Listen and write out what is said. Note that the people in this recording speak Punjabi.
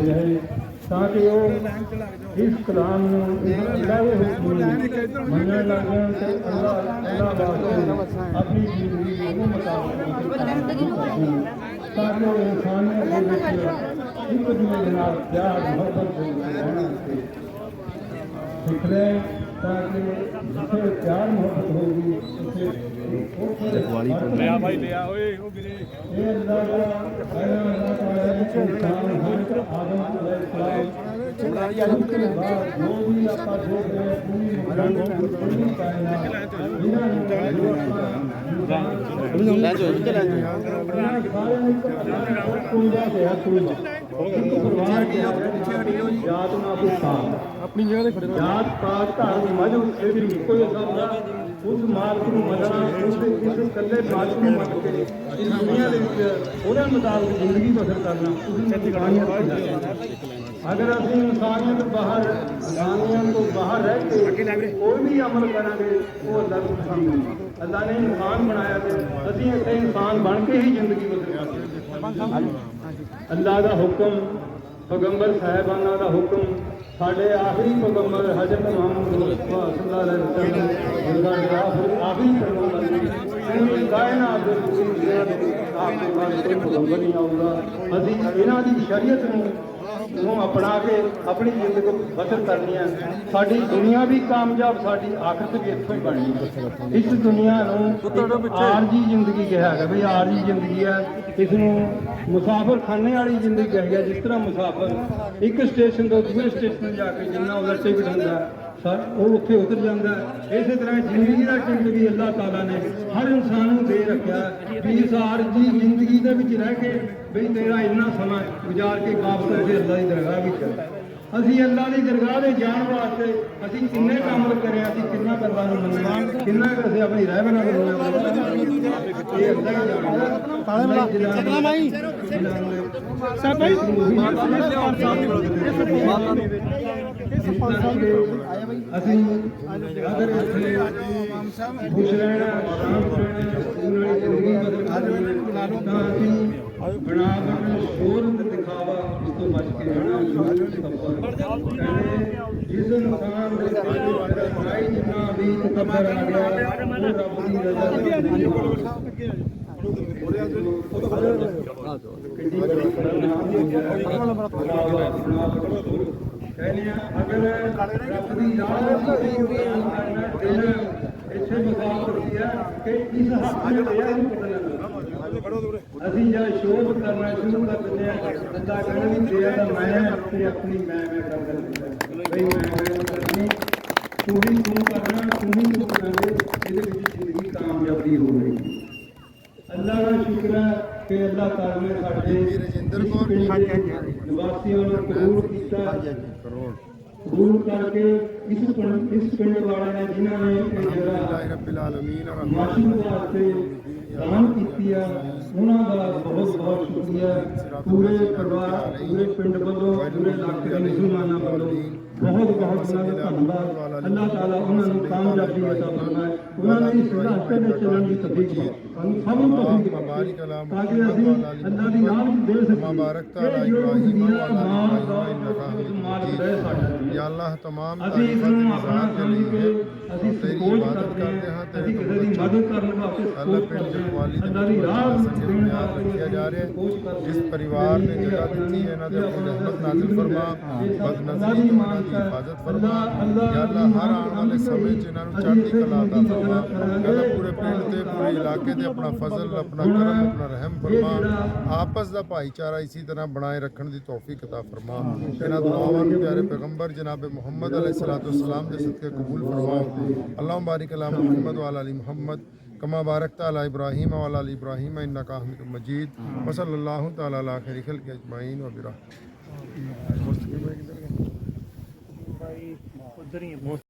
ਕਰਦੇ ਰਹੇ ਤਾਂ ਕਿ ਉਹ ਇਸ ਕਲਾਮ ਨੂੰ ਇਸ ਅੱਲਾਹ ਹੁਕਮ ਨੂੰ ਮੰਨਣ ਲੱਗ ਤੇ ਅੱਲਾਹ ਅੱਲਾਹ ਵਾਸਤੇ ਆਪਣੀ ਜ਼ਿੰਦਗੀ ਨੂੰ ਮੁਤਾਬਕ ਤਾਂ ਕਿ ਉਹ ਇਨਸਾਨੀਅਤ ਦੇ ਵਿੱਚ ਇੱਕ ਦੂਜੇ ਦੇ ਨਾਲ ਪਿਆਰ, ਮੁਹੱਬਤ ਦੇ ਸਿੱਖ ਲੈ ਤਾਂ ਕਿ ਜਿੱਥੇ ਪਿਆਰ ਮੁਹੱਬਤ ਹੋਊਗੀ ਉੱਥੇ ਦਿਵਾਲੀ ਲਿਆ ਭਾਈ ਲਿਆ ਓਏ ਉਹ ਵੀਰੇ ਇਹ ਅੱਲਾਹ ਦਾ ਪਹਿਲਾ ਅੱਲਾਹ ਤਾਲਾ ਨੇ ਇਨਸਾਨ ਹਰ ਆਦਮ ਅਲੈਹਿਸਲਾਮ ਥੋੜਾ ਜਿਹਾ ਰੁਕਣ ਬਾਅਦ ਜੋ ਵੀ ਆਪਾਂ ਦੇਖ ਰਹੇ ਪੂਰੀ ਮਗਨ ਪੂਰੀ ਕਾਇਨਾਤ ਇਹਨਾਂ ਨੂੰ ਜੋ ਆਪਾਂ ਲੈ ਜੋ ਲੈ ਜੋ ਸਾਰਿਆਂ ਨੂੰ ਕੋਈ ਦਾ ਹੈ ਕੋਈ ਜਾਤ ਨਾ ਕੋਈ ਆਪਣੀ ਜਗ੍ਹਾ ਤੇ ਖੜੇ ਜਾਤ ਪਾਤ ਧਰਮ ਮਜ਼ਹਬ ਇਹ ਇੱਕੋ ਹੀ ਸਭ ਉਸ ਮਾਲਕ ਨੂੰ ਮੰਨਣਾ ਉਸ ਦੇ ਇਸ ਇਕੱਲੇ ਮਾਲਕ ਨੂੰ ਮੰਨ ਕੇ ਇਸ ਦੁਨੀਆ ਦੇ ਵਿੱਚ ਉਹਨਾਂ ਮੁਤਾਬਕ ਜ਼ਿੰਦਗੀ ਬਸਰ ਕਰਨਾ ਉਸ ਇਨਸਾਨੀਅਤ ਅਗਰ ਅਸੀਂ ਇਨਸਾਨੀਅਤ ਬਾਹਰ, ਇਨਸਾਨੀਅਤ ਤੋਂ ਬਾਹਰ ਰਹਿ ਕੇ ਕੋਈ ਵੀ ਅਮਲ ਕਰਾਂਗੇ, ਉਹ ਅੱਲਾ ਨੂੰ ਪਸੰਦ ਨਹੀਂ ਅੱਲਾਹ ਨੇ ਇਨਸਾਨ ਬਣਾਇਆ ਤੇ ਅਸੀਂ ਇੱਥੇ ਇਨਸਾਨ ਬਣ ਕੇ ਹੀ ਜ਼ਿੰਦਗੀ ਬਸਰ ਕਰਦੇ ਅੱਲਾਹ ਦਾ ਹੁਕਮ ਪੈਗੰਬਰ ਸਾਹਿਬਾਨਾਂ ਦਾ ਹੁਕਮ ਸਾਡੇ ਆਖਰੀ ਪੈਗੰਬਰ ਹਜ਼ਰਤ ਮੁਹੰਮਦ ਮੁਸਤਫਾ ਸੱਲੱਲਾਹੁ ਅਲੈਹਿ ਵਸੱਲਮ ਜਿਹਦਾ ਆਖਰੀ ਆਖਰੀ ਪੈਗੰਬਰ ਪੂਰੀ ਕਾਇਨਾਤ ਦੇ ਜਿਹੜਾ ਆਪ ਦੇ ਕੋਈ ਪੈਗੰਬਰ ਨਹੀਂ ਆਊਗਾ ਅਸੀਂ ਇਹਨਾਂ ਦੀ ਸ਼ਰੀਅਤ ਨੂੰ ਨੂੰ ਅਪਣਾ ਕੇ ਆਪਣੀ ਜ਼ਿੰਦਗੀ ਬਸਰ ਕਰਨੀ ਹੈ। ਸਾਡੀ ਦੁਨੀਆ ਵੀ ਕਾਮਯਾਬ ਸਾਡੀ ਆਖਰਤ ਵੀ ਇੱਥੋਂ ਹੀ ਬਣਨੀ ਹੈ। ਇਸ ਦੁਨੀਆ ਨੂੰ ਆਰਜੀ ਜ਼ਿੰਦਗੀ ਕਿਹਾ ਹੈਗਾ ਵੀ ਆਰਜੀ ਜ਼ਿੰਦਗੀ ਹੈ। ਇਸ ਨੂੰ ਮੁਸਾਫਰ ਖਾਨੇ ਵਾਲੀ ਜ਼ਿੰਦਗੀ ਕਿਹਾ ਗਿਆ ਜਿਸ ਤਰ੍ਹਾਂ ਮੁਸਾਫਰ ਇੱਕ ਸਟੇਸ਼ਨ ਤੋਂ ਦੂਜੇ ਸਟੇਸ਼ਨ ਜਾ ਕੇ ਜਿੰਨਾ ਉਹਦਾ ਟਿਕਟ ਹੁੰਦਾ, ਸਰ, ਉਹ ਉੱਥੇ ਉਤਰ ਜਾਂਦਾ ਇਸੇ ਤਰ੍ਹਾਂ ਜ਼ਿੰਦਗੀ ਦਾ ਟਿਕਟ ਵੀ ਅੱਲਾਹ ਤਾਲਾ ਨੇ ਹਰ ਇਨਸਾਨ ਨੂੰ ਦੇ ਰੱਖਿਆ ਵੀ ਇਸ ਆਰਜੀ ਜ਼ਿੰਦਗੀ ਦੇ ਵਿੱਚ ਰਹਿ ਕੇ ਵੀ ਤੇਰਾ ਇੰਨਾ ਸਮਾਂ ਗੁਜ਼ਾਰ ਕੇ ਵਾਪਸ ਅਸੀਂ ਅੱਲਾਹ ਦੀ ਦਰਗਾਹ ਵਿੱਚ ਅਸੀਂ ਅੱਲਾ ਦੀ ਦਰਗਾਹ ਦੇ ਜਾਣ ਵਾਸਤੇ ਅਸੀਂ ਕਿੰਨੇ ਕੰਮ ਕਰਿਆ, ਅਸੀਂ ਕਿੰਨਾ ਕਰਵਾ ਨੂੰ ਮੰਨਣਾ ਕਿੰਨਾ ਕੁ ਅਸੀਂ ਆਪਣੀ ਰਹਿ ਬਣਾ ਕਰਨਾ ਇਹ ਅੱਲਾਹ ਹੀ ਜਾਣਦਾ ਤਾਲੇ ਮਲਾ ਚੱਕਣਾ ਮਾਈ ਸਾਹਿਬ ਭਾਈ ਅਸੀਂ ਅਗਰ ਇੱਥੇ ਖੁਸ਼ ਰਹਿਣਾ ਸ਼ਾਂਤ ਰਹਿਣਾ ਉਹਨਾਂ ਦੀ ਜ਼ਿੰਦਗੀ ਬਦਲ ਕਰਨੀ ਤਾਂ ਅਸੀਂ ਬਣਾ ਬਣਾ ਸ਼ੋਰ ਤੇ ਦਿਖਾਵਾ ਇਸ ਤੋਂ ਬਚ ਕੇ ਰਹਿਣਾ ਸ਼ੋਰ ਤਕਬਰ ਜਿਸ ਇਨਸਾਨ ਦੇ ਦਿਲ ਵਿੱਚ ਬੁਰਾਈ ਜਿੰਨਾ ਵੀ ਤਕਬਰ ਆ ਗਿਆ ਉਹ ਰੱਬ ਦੀ ਰਜ਼ਾ ਦੇ ਅਗਰ ਰੱਬ ਦੀ ਰਾਹ ਵਿੱਚ ਦਿਲ ਇੱਥੇ ਮਕਾਮ ਕਰਦੀ ਹੈ ਕਿ ਇਸ ਹੱਥ ਨੇ ਅਸੀਂ ਜਦ ਸ਼ੋਭ ਕਰਨਾ ਸ਼ੁਰੂ ਕਰ ਦਿੰਦੇ ਆ ਬੰਦਾ ਕਹਿੰਦਾ ਵੀ ਤੇਰਾ ਤਾਂ ਮੈਂ ਤੇ ਆਪਣੀ ਮੈਂ ਮੈਂ ਕਰ ਦਿੰਦਾ ਬਈ ਮੈਂ ਮੈਂ ਕਰਨੀ ਤੂੰ ਹੀ ਤੂੰ ਕਰਨਾ ਤੂੰ ਹੀ ਤੂੰ ਕਰਾਂਗੇ ਇਹਦੇ ਵਿੱਚ ਜ਼ਿੰਦਗੀ ਕਾਮਯਾਬੀ ਹੋ ਰਹੀ ਅੱਲਾਹ ਦਾ ਸ਼ੁਕਰ ਹੈ ਕਿ ਅੱਲਾਹ ਤਾਲਾ ਨੇ ਸਾਡੇ ਰਜਿੰਦਰ ਕੌਰ ਨਿਵਾਸੀਆਂ ਨੂੰ ਕਬੂਲ ਕੀਤਾ। ਕਬੂਲ ਕਰਕੇ ਇਸ ਪਿੰਡ ਇਸ ਪਿੰਡ ਵਾਲਿਆਂ ਨੇ ਜਿਨ੍ਹਾਂ ਨੇ ਇਹ ਜਗ੍ਹਾ ਰੱਬਿਲ ਆਲਮੀਨ ਮਾਸ਼ੂ ਵਾਸਤੇ ਦਾਨ ਕੀਤੀ ਆ ਉਹਨਾਂ ਦਾ ਬਹੁਤ ਬਹੁਤ ਸ਼ੁਕਰੀਆ। ਪੂਰੇ ਪਰਿਵਾਰ ਪੂਰੇ ਪਿੰਡ ਵੱਲੋਂ ਪੂਰੇ ਇਲਾਕੇ ਦੇ ਮੁਸਲਮਾਨਾਂ ਵੱਲੋਂ। ਬਹੁਤ ਬਹੁਤ ਉਹਨਾਂ ਦਾ ਧੰਨਵਾਦ ਅੱਲਾਹ ਤਾਲਾ ਉਹਨਾਂ ਨੂੰ ਕਾਮਯਾਬੀ عطا ਫਰਮਾਏ ਉਹਨਾਂ ਨੇ ਇਸ ਰਸਤੇ ਵਿੱਚ ਚੱਲਣ ਦੀ ਤੌਫੀਕ ਬਖਸ਼ੇ ਸਾਨੂੰ ਸਭ ਨੂੰ ਤੌਫੀਕ ਬਖਸ਼ੇ ਤਾਂ ਕਿ ਅਸੀਂ ਅੱਲਾਹ ਦੀ ਨਾਮ ਨੂੰ ਦੇ ਸਕੀਏ ਮੁਬਾਰਕ ਤਾਲਾ ਕਿ ਜੋ ਇਬਰਾਹੀਮ ਦੁਨੀਆ ਵਾਲਾ ਮਾਲ ਇਬਰਾਹੀਮ ਦੌਲਤ ਇਨਕਾ ਮਾਲ ਦੇ ਸਾਡਾ या अल्लाह तमाम ਅਸੀਂ ਇਸ ਨੂੰ तारीफात ਆਪਣਾ निजात के ਸਮਝ ਕੇ लिए ਅਸੀਂ तेरी ਸਪੋਰਟ इबादत ਕਰਦੇ ਹਾਂ तेरे ਅਸੀਂ तो ਕਿਸੇ ਦੀ बच्चों ਮਦਦ ਕਰਨ ਵਾਸਤੇ अल्लाह ਸਪੋਰਟ पिंड ਕਰਦੇ वाली ਹਾਂ ਅੱਲਾਹ ਦੀ ਰਾਹ ਦੇਣ बुनियाद ਵਾਸਤੇ रखिया जा रहा ਕੋਸ਼ਿਸ਼ है ਕਰਦੇ जिस ਹਾਂ। परिवार ने ਇਹ जगह ਆਪਣੀ- दी है ना ਇਹ तो ਆਪਣਾ रहमत ਨਾਜ਼ਿਲ नाजिल फरमा ਇਹ ਸਭ बद ਅੱਲਾਹ ਦੀ नजरी ਮਾਨ की ਹੈ हिफाजत फरमा ਅੱਲਾਹ ਅੱਲਾਹ या ਦੀ अल्लाह हर ਮਾਨ आने वाले समय च इन्हों चढ़ती कला अता फरमा कहना पूरे पिंड ते पूरे इलाके ते अपना फजल अपना करम अपना रहम फरमा आपस ਦਾ ਭਾਈਚਾਰਾ ਇਸੇ ਤਰ੍ਹਾਂ ਬਣਾਏ ਰੱਖਣ ਦੀ ਤੌਫੀਕ عطا ਫਰਮਾ ਇਹਨਾਂ ਦੁਆਵਾਂ ਨੂੰ ਪਿਆਰੇ ਪੈਗੰਬਰ ਜਨਾਬ ਮੁਹੰਮਦ ਅਲੈਹਿ ਸਲਾਤੁ ਵਸਲਾਮ ਦੇ ਸਦਕੇ ਕਬੂਲ ਫਰਮਾਓ ਅੱਲਾਹੁ ਬਾਰਿਕ ਅਲਾ ਮੁਹੰਮਦ व अला मुहम्मद कमा बारकता अला इब्राहीम व अला इब्राहीम इन्नका हमीदुम मजीद व सल्लल्लाहु तआला अला खैरि खल्क़ि अजमाइन व बिरा ਉਧਰ ਹੀ